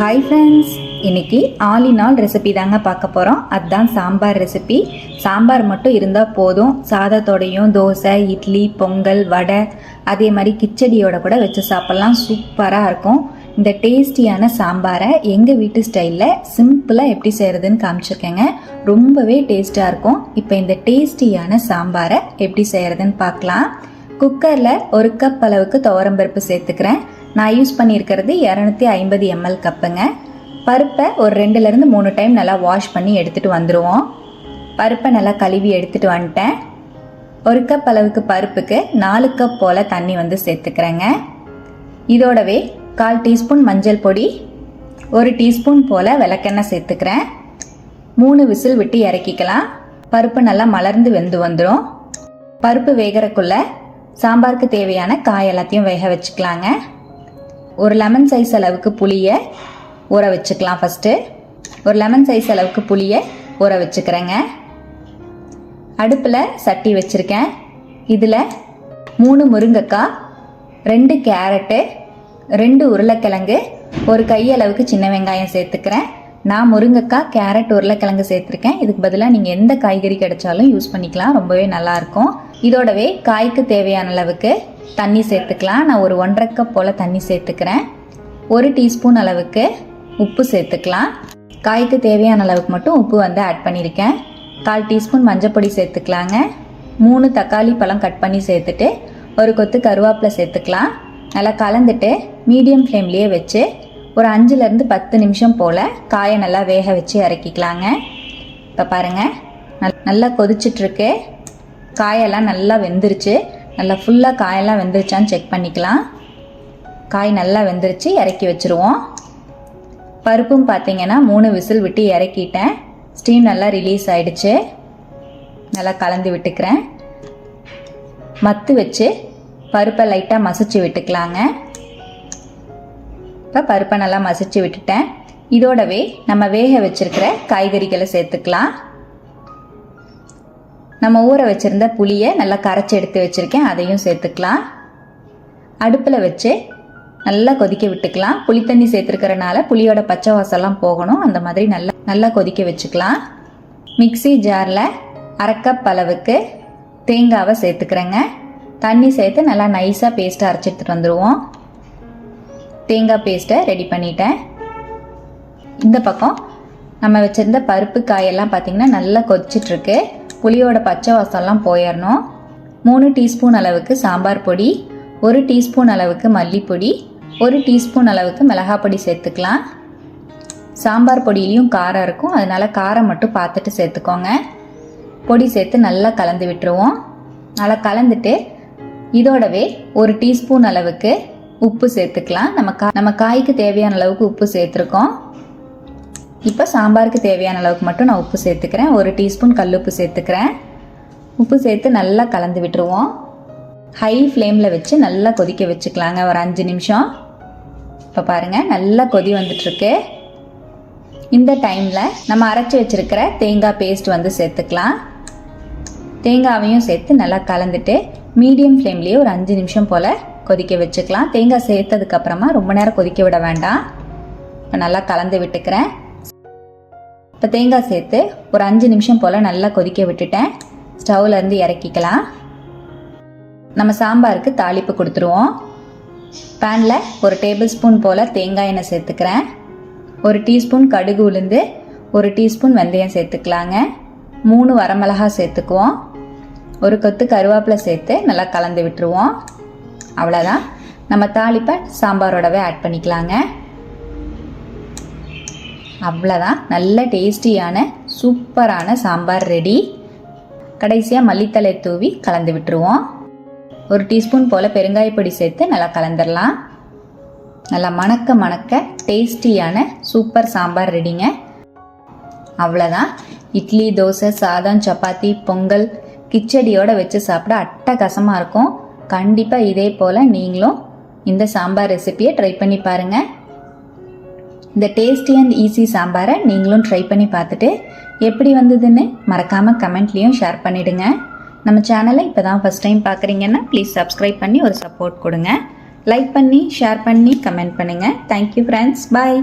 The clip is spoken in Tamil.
ஹாய் ஃப்ரெண்ட்ஸ் இன்னைக்கு ஆல் இன் ஆல் ரெசிபி தாங்க பார்க்க போகிறோம் அதுதான் சாம்பார் ரெசிபி சாம்பார் மட்டும் இருந்தால் போதும். சாதத்தோடையும் தோசை இட்லி பொங்கல் வடை அதே மாதிரி கிச்சடியோட கூட வச்சு சாப்பிட்லாம். சூப்பராக இருக்கும். இந்த டேஸ்டியான சாம்பாரை எங்கள் வீட்டு ஸ்டைலில் சிம்பிளாக எப்படி செய்கிறதுன்னு காமிச்சிருக்கேங்க. ரொம்பவே டேஸ்ட்டாக இருக்கும். இப்போ இந்த டேஸ்டியான சாம்பாரை எப்படி செய்கிறதுன்னு பார்க்கலாம். குக்கரில் ஒரு கப் அளவுக்கு துவரம்பருப்பு சேர்த்துக்கிறேன். நான் யூஸ் பண்ணியிருக்கிறது இரநூத்தி ஐம்பது எம்எல் கப்புங்க. பருப்பை ஒரு ரெண்டுலேருந்து மூணு டைம் நல்லா வாஷ் பண்ணி எடுத்துகிட்டு வந்துடுவோம் பருப்பை நல்லா கழுவி எடுத்துகிட்டு வந்துட்டேன். ஒரு கப் அளவுக்கு பருப்புக்கு நாலு கப் போல் தண்ணி வந்து சேர்த்துக்கிறேங்க. இதோடவே கால் டீஸ்பூன் மஞ்சள் பொடி ஒரு டீஸ்பூன் போல் விளக்கெண்ணெய் சேர்த்துக்கிறேன். மூணு விசில் விட்டு இறக்கிக்கலாம். பருப்பு நல்லா மலர்ந்து வெந்து வந்துடும் பருப்பு வேகறக்குள்ள சாம்பாருக்கு தேவையான காய் எல்லாத்தையும் வேக வச்சுக்கலாங்க. ஒரு லெமன் சைஸ் அளவுக்கு புளியை ஊற வச்சுக்கலாம் ஃபஸ்ட்டு ஒரு லெமன் சைஸ் அளவுக்கு புளியை ஊற வச்சுக்கிறேங்க. அடுப்பில் சட்டி வச்சுருக்கேன். இதில் மூணு முருங்கைக்காய் ரெண்டு கேரட்டு ரெண்டு உருளைக்கிழங்கு ஒரு கையளவுக்கு சின்ன வெங்காயம் சேர்த்துக்கிறேன். நான் முருங்கைக்காய் கேரட் உருளைக்கிழங்கு சேர்த்துருக்கேன். இதுக்கு பதிலாக நீங்கள் எந்த காய்கறி கிடைச்சாலும் யூஸ் பண்ணிக்கலாம். ரொம்பவே நல்லாயிருக்கும் இதோடவே காய்க்கு தேவையான அளவுக்கு தண்ணி சேர்த்துக்கலாம். நான் ஒரு ஒன்றரை கப் போல் தண்ணி சேர்த்துக்கிறேன். ஒரு டீஸ்பூன் அளவுக்கு உப்பு சேர்த்துக்கலாம். காய்க்கு தேவையான அளவுக்கு மட்டும் உப்பு வந்து ஆட் பண்ணியிருக்கேன். கால் டீஸ்பூன் மஞ்சப்பொடி சேர்த்துக்கலாங்க. மூணு தக்காளி பழம் கட் பண்ணி சேர்த்துட்டு ஒரு கொத்து கருவேப்பிலை சேர்த்துக்கலாம். நல்லா கலந்துட்டு மீடியம் ஃப்ளேம்லேயே வச்சு ஒரு அஞ்சுலேருந்து பத்து நிமிஷம் போல் காயை நல்லா வேக வச்சு இறக்கிக்கலாங்க. இப்போ பாருங்கள் நல் நல்லா கொதிச்சிட்ருக்கு. காயெல்லாம் நல்லா வெந்துருச்சு. நல்லா ஃபுல்லாக காயெல்லாம் வெந்துருச்சான்னு செக் பண்ணிக்கலாம். காய் நல்லா வெந்துருச்சு இறக்கி வச்சுருவோம். பருப்பும் பார்த்தீங்கன்னா மூணு விசில் விட்டு இறக்கிட்டேன். ஸ்டீம் நல்லா ரிலீஸ் ஆகிடுச்சு நல்லா கலந்து விட்டுக்கிறேன். மத்து வச்சு பருப்பை லைட்டாக மசிச்சு விட்டுக்கலாங்க. இப்போ பருப்பை நல்லா மசிச்சு விட்டுட்டேன். இதோடவே நம்ம வேக வச்சிருக்கிற காய்கறிகளை சேர்த்துக்கலாம். நம்ம ஊற வச்சுருந்த புளியை நல்லா கரைச்சி எடுத்து வச்சுருக்கேன். அதையும் சேர்த்துக்கலாம். அடுப்பில் வச்சு நல்லா கொதிக்க விட்டுக்கலாம். புளி தண்ணி சேர்த்துருக்கறனால புளியோட பச்சை வாசம்லாம் போகணும். அந்த மாதிரி நல்லா நல்லா கொதிக்க வச்சுக்கலாம். மிக்ஸி ஜாரில் அரைக்கப் அளவுக்கு தேங்காவை சேர்த்துக்கிறேங்க. தண்ணி சேர்த்து நல்லா நைஸாக பேஸ்ட்டாக அரைச்சி எடுத்துகிட்டு வந்துடுவோம் தேங்காய் பேஸ்ட்டை ரெடி பண்ணிட்டேன். இந்த பக்கம் நம்ம வச்சுருந்த பருப்பு காயெல்லாம் பார்த்திங்கன்னா நல்லா கொதிச்சிட்ருக்கு. புளியோட பச்சை வாசம்லாம் போயிடணும் மூணு டீஸ்பூன் அளவுக்கு சாம்பார் பொடி ஒரு டீஸ்பூன் அளவுக்கு மல்லிப்பொடி ஒரு டீஸ்பூன் அளவுக்கு மிளகாய் பொடி சேர்த்துக்கலாம். சாம்பார் பொடியிலையும் காரம் இருக்கும். அதனால் காரம் மட்டும் பார்த்துட்டு சேர்த்துக்கோங்க. பொடி சேர்த்து நல்லா கலந்து விட்டுருவோம். நல்லா கலந்துட்டு இதோடவே ஒரு டீஸ்பூன் அளவுக்கு உப்பு சேர்த்துக்கலாம். நம்ம கா நம்ம காய்க்கு தேவையான அளவுக்கு உப்பு சேர்த்துருக்கோம். இப்போ சாம்பாருக்கு தேவையான அளவுக்கு மட்டும் நான் உப்பு சேர்த்துக்கிறேன். ஒரு டீஸ்பூன் கல் உப்பு சேர்த்துக்கிறேன். உப்பு சேர்த்து நல்லா கலந்து விட்டுருவோம். ஹை ஃப்ளேமில் வச்சு நல்லா கொதிக்க வச்சுக்கலாங்க. ஒரு அஞ்சு நிமிஷம். இப்போ பாருங்கள் நல்லா கொதி வந்துட்டுருக்கு. இந்த டைமில் நம்ம அரைச்சி வச்சுருக்கிற தேங்காய் பேஸ்ட் வந்து சேர்த்துக்கலாம். தேங்காவையும் சேர்த்து நல்லா கலந்துட்டு மீடியம் ஃப்ளேம்லேயே ஒரு அஞ்சு நிமிஷம் போல் கொதிக்க வச்சுக்கலாம். தேங்காய் சேர்த்ததுக்கப்புறமா ரொம்ப நேரம் கொதிக்க விட வேண்டாம். இப்போ நல்லா கலந்து விட்டுக்கிறேன். இப்போ தேங்காய் சேர்த்து ஒரு அஞ்சு நிமிஷம் போல் நல்லா கொதிக்க விட்டுட்டேன். ஸ்டவ்லேருந்து இறக்கிக்கலாம். நம்ம சாம்பாருக்கு தாளிப்பு கொடுத்துருவோம். பேனில் ஒரு டேபிள் ஸ்பூன் போல் தேங்காய் எண்ணெய் சேர்த்துக்கிறேன். ஒரு டீஸ்பூன் கடுகு உளுந்து ஒரு டீஸ்பூன் வெந்தயம் சேர்த்துக்கலாங்க. மூணு வரமிளகா சேர்த்துக்குவோம். ஒரு கொத்து கருவேப்பிலை சேர்த்து நல்லா கலந்து விட்டுருவோம். அவ்வளோதான் நம்ம தாளிப்பை சாம்பாரோடவே ஆட் பண்ணிக்கலாங்க. அவ்வளோதான் நல்ல டேஸ்டியான சூப்பரான சாம்பார் ரெடி கடைசியாக மல்லித்தலை தூவி கலந்து விட்டுருவோம். ஒரு டீஸ்பூன் போல் பெருங்காயப்பொடி சேர்த்து நல்லா கலந்துடலாம் நல்லா மணக்க மணக்க டேஸ்டியான சூப்பர் சாம்பார் ரெடிங்க அவ்வளோதான் இட்லி தோசை சாதம் சப்பாத்தி பொங்கல் கிச்சடியோடு வச்சு சாப்பிட அட்டகாசமாக இருக்கும். கண்டிப்பாக இதே போல் நீங்களும் இந்த சாம்பார் ரெசிப்பியை ட்ரை பண்ணி பாருங்கள் இந்த டேஸ்டி அண்ட் ஈஸி சாம்பாரை நீங்களும் ட்ரை பண்ணி பார்த்துட்டு எப்படி வந்ததுன்னு மறக்காமல் கமெண்ட்லேயும் ஷேர் பண்ணிவிடுங்க நம்ம சேனலை இப்போ தான் ஃபஸ்ட் டைம் பார்க்குறீங்கன்னா ப்ளீஸ் சப்ஸ்கிரைப் பண்ணி ஒரு சப்போர்ட் கொடுங்க. லைக் பண்ணி ஷேர் பண்ணி கமெண்ட் பண்ணுங்கள் தேங்க்யூ ஃப்ரெண்ட்ஸ் பாய்